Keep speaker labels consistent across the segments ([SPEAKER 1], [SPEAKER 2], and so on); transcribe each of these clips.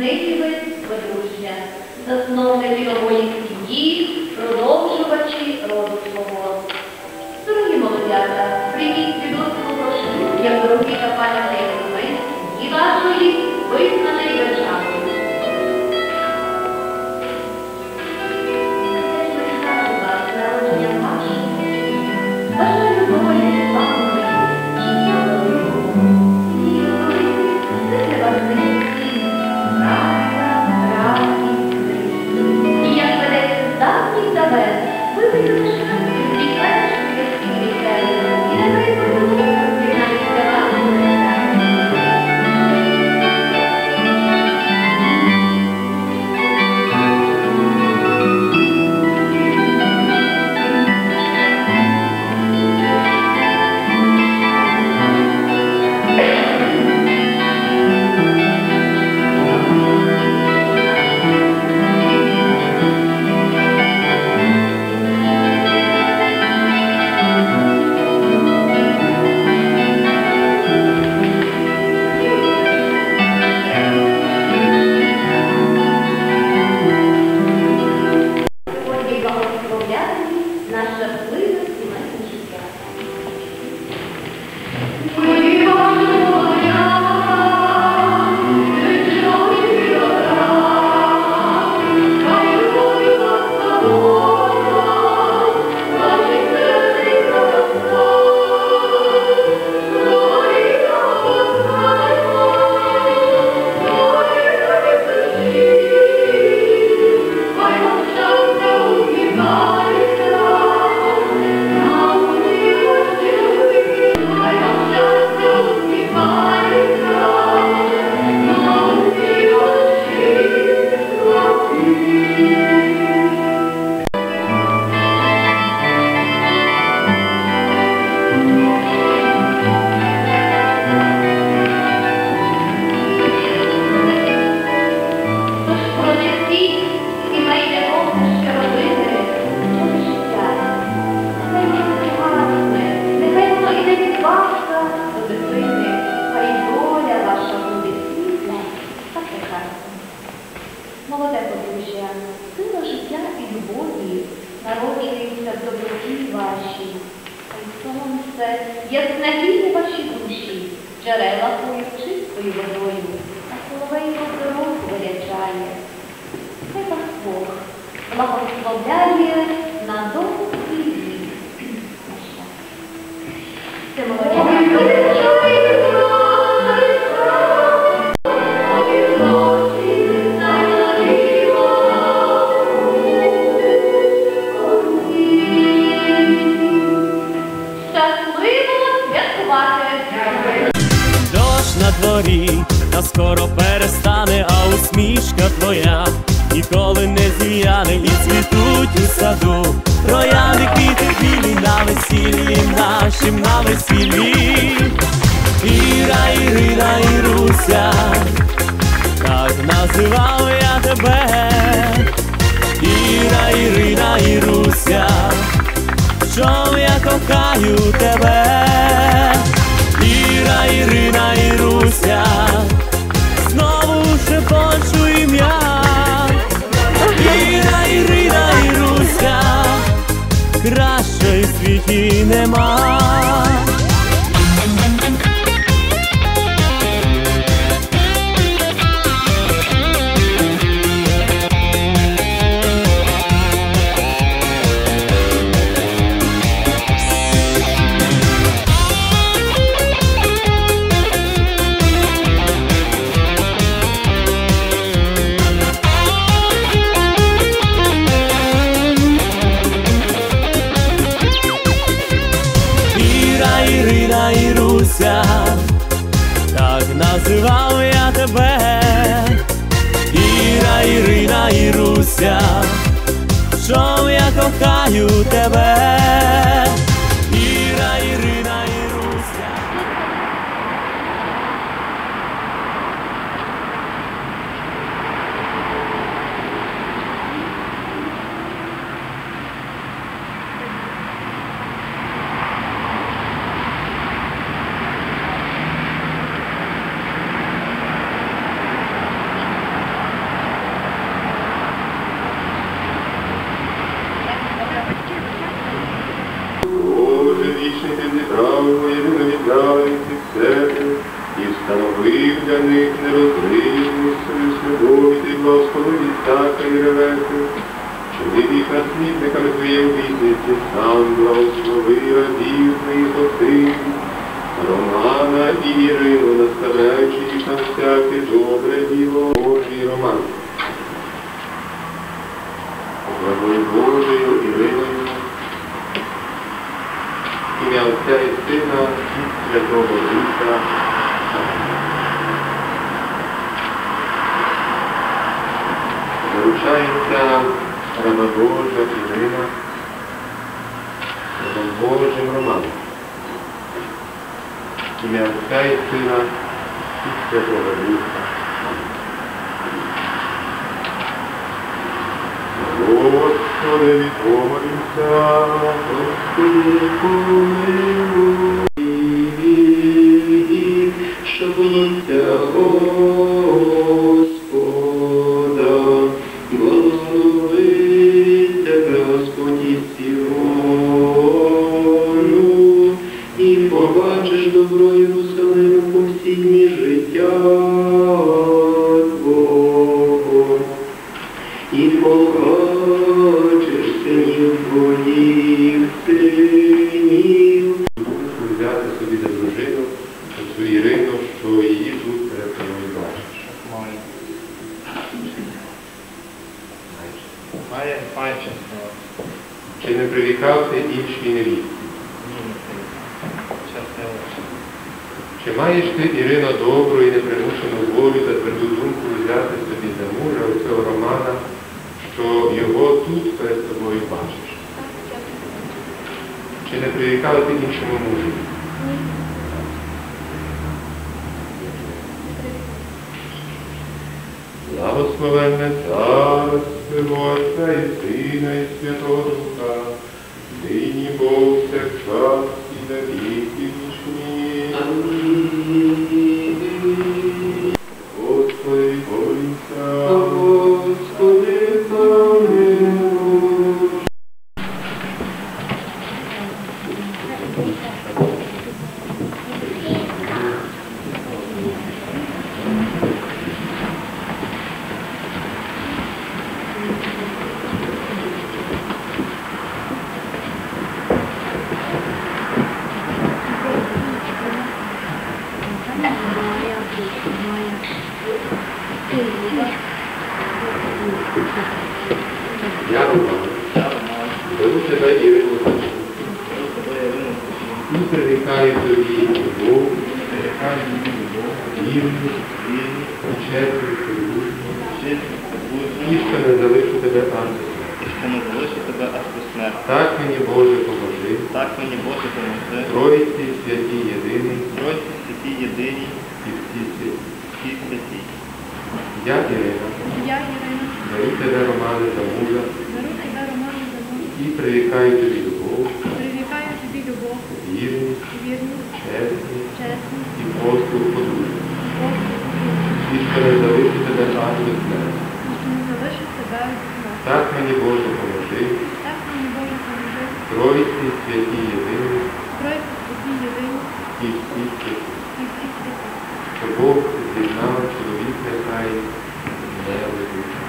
[SPEAKER 1] міцний вид подружжя, засновники нової сім'ї, продовжувачі роду свого. Дорогі молодята, прийміть свідоцтво прошу, як дорогі та пані Неймовин, і вашої визнаної.
[SPEAKER 2] Скоро перестане, а усмішка твоя ніколи не зів'яне і цвітуть у саду. Трояни квіти білі на весіллі нашим на весіллі. Іра, Ірина, Іруся, так називав я тебе. Іра, Ірина, Іруся, що я кохаю тебе. Іра, Ірина, Іруся, так називав я тебе. Іра, Ірина, Іруся, що я кохаю тебе.
[SPEAKER 3] Главою Божою Іриною ім'я Отця і Сина і Святого Духа. Заручається раба Божа Ірина рабом Божим Романом. Ім'я Отця і Сина і Святого Духа. Господи, помолімся, Господи, помилуй. Що волоття Господа, Чи не прирікав ти іншій невісті? Чи маєш ти, Ірино, добру і непримушену волю та тверду думку взяти собі за мужа оцього Романа, що його тут перед тобою бачиш? Чи не прирікав ти іншому мужу? Благословенне Царство Отця і Сина і Святого Духа, нині повсякчас і на віки вічні. І прирікаю тобі любов,
[SPEAKER 4] її любов,
[SPEAKER 3] вірність
[SPEAKER 4] вірність,
[SPEAKER 3] І
[SPEAKER 4] подружжя,
[SPEAKER 3] що не залишу тебе ангелом.
[SPEAKER 4] і що не залишу тебе аж до смерті.
[SPEAKER 3] Так мені Боже поможи.
[SPEAKER 4] Так мені Боже поможе,
[SPEAKER 3] Троїці святі єдиний
[SPEAKER 4] Тройці святі єдині,
[SPEAKER 3] і всі святі.
[SPEAKER 4] всі святі.
[SPEAKER 3] Я Ірина.
[SPEAKER 5] Я Ірина,
[SPEAKER 3] Беру тебе, Романе, за мужа
[SPEAKER 5] беру тебе Роману за муж,
[SPEAKER 3] і прирікаю тобі любов,
[SPEAKER 5] прирікаю тобі любов,
[SPEAKER 3] вірність,
[SPEAKER 5] вірність,
[SPEAKER 3] чесність
[SPEAKER 5] чесність,
[SPEAKER 3] і послуг подружжя. І що не тебе аж до смерті.
[SPEAKER 5] і що не залишу тебе від смерті.
[SPEAKER 3] Так мені Боже поможи.
[SPEAKER 5] Так мені Боже поможи,
[SPEAKER 3] Троїці святі єдині
[SPEAKER 5] тройці святі єдині
[SPEAKER 3] і всі святі.
[SPEAKER 5] і всі святі.
[SPEAKER 3] Що Бог з'єднав чоловік нехай не розлучить.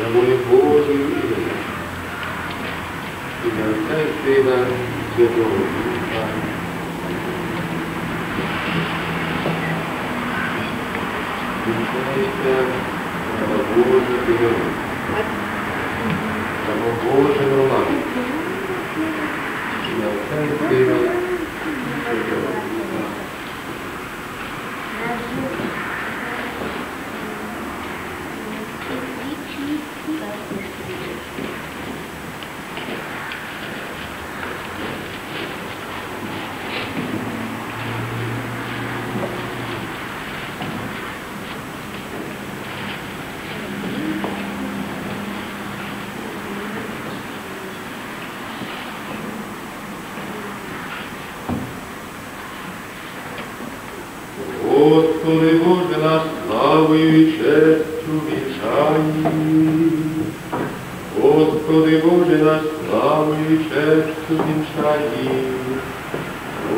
[SPEAKER 3] За волю Божою ім'я. Ім'я Отця і Сина Святого Духа. Вінчається Слава Боже Ігорю. Слава Боже Роман. Ім'я Отця і Сина Святого Духа. Господи Боже наш, славою і честю вінчай. Господи Боже наш, славою і честю вінчай.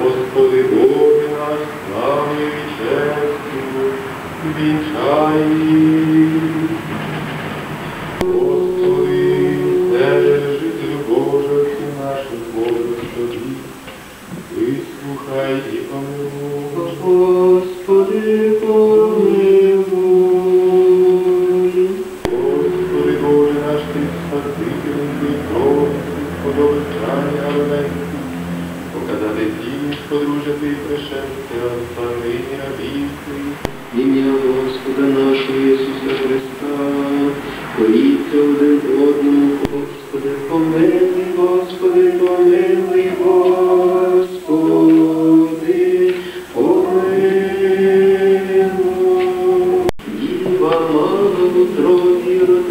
[SPEAKER 3] Господи Боже наш, славою і честю вінчай. Господи, Тебе, жителю Божих і наших Божих тобі, вислухай і помилуй. Господи, помилуй. Господи, Боже наш, Ти спаситель, Ти крові, сподобачання Оленський, показати ті,
[SPEAKER 6] подружити і
[SPEAKER 3] пришестя, Lord, you the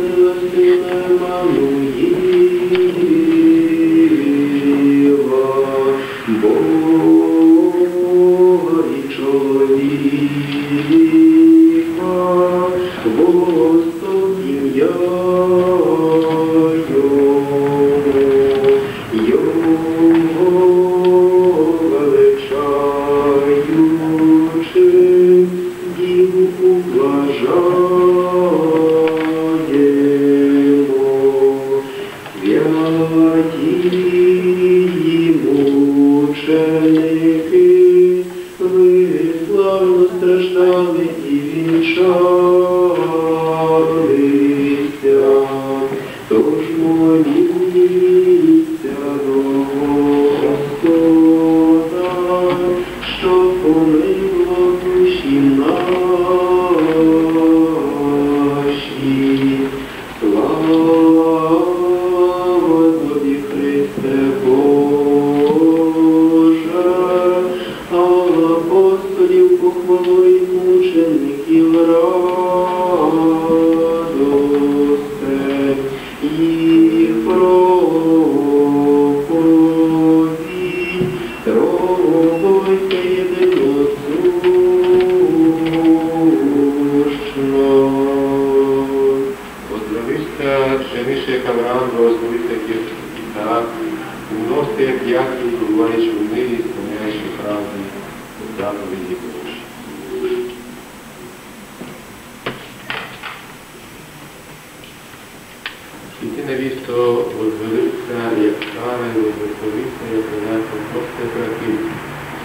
[SPEAKER 3] просто краки,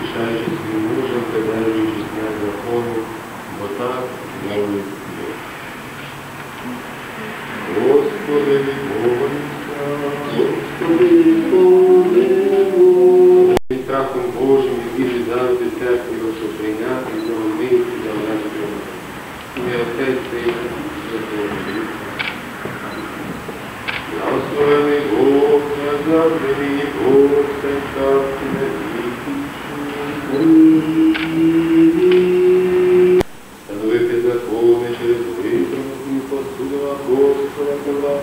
[SPEAKER 3] тішаючи своїм мужем, придержуючись на закону, бо так мовить Господа.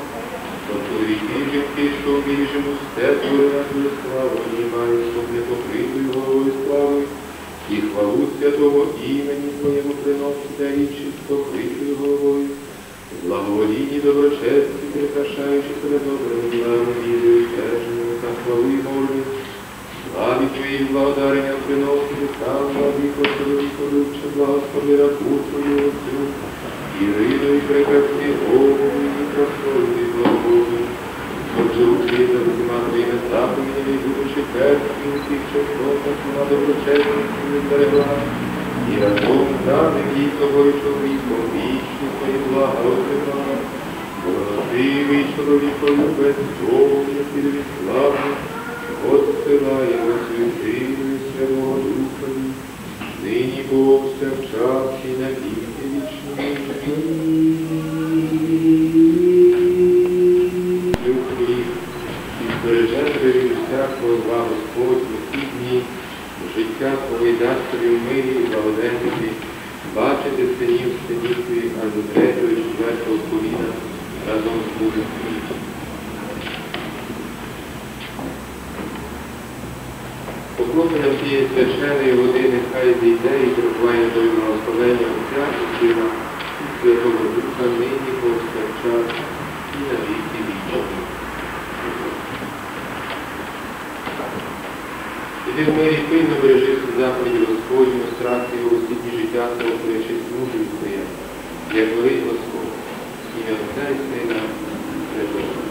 [SPEAKER 3] Чоловіки і жінки, що в біжому степу на славу, і мають щоб не покритою головою слави, і хвалу святого імені Твоєму приносить річі з покритою головою, благоволінні доброчесті, прикрашаючи себе добрим ділами, вірою, стежною та хвали Божої, славі Твої благодарення приносить сам владико чоловіку, любче, благослови раку Твою Отцю, Ірину і прекрасні Богу, прославити благоволі, Отже, учити за всіма твоїми заповідями, будучи першим тих частотах на доброчесності не берегла, і разом здати їй тобою чоловіком, вічні твої блага розривала, Благодивий чоловікою без Богу, від слави, Отсилаємо святину святого Духові, нині Бог час і на віки життя тобі в мирі і благоденності, бачити синів синів твоїх аж до третього і четвертого коліна разом з Богом твоїм. Поклонення всієї священої води нехай зійде і перебуває той благословення Отця і Сина Святого Духа нині повсякчас і на віки вічні. Іди в мирі пильно бережи заповіді Господні, страх його дні життя свого перечить мужу і своє, як горить Господь, ім'я Отця і Сина,
[SPEAKER 7] і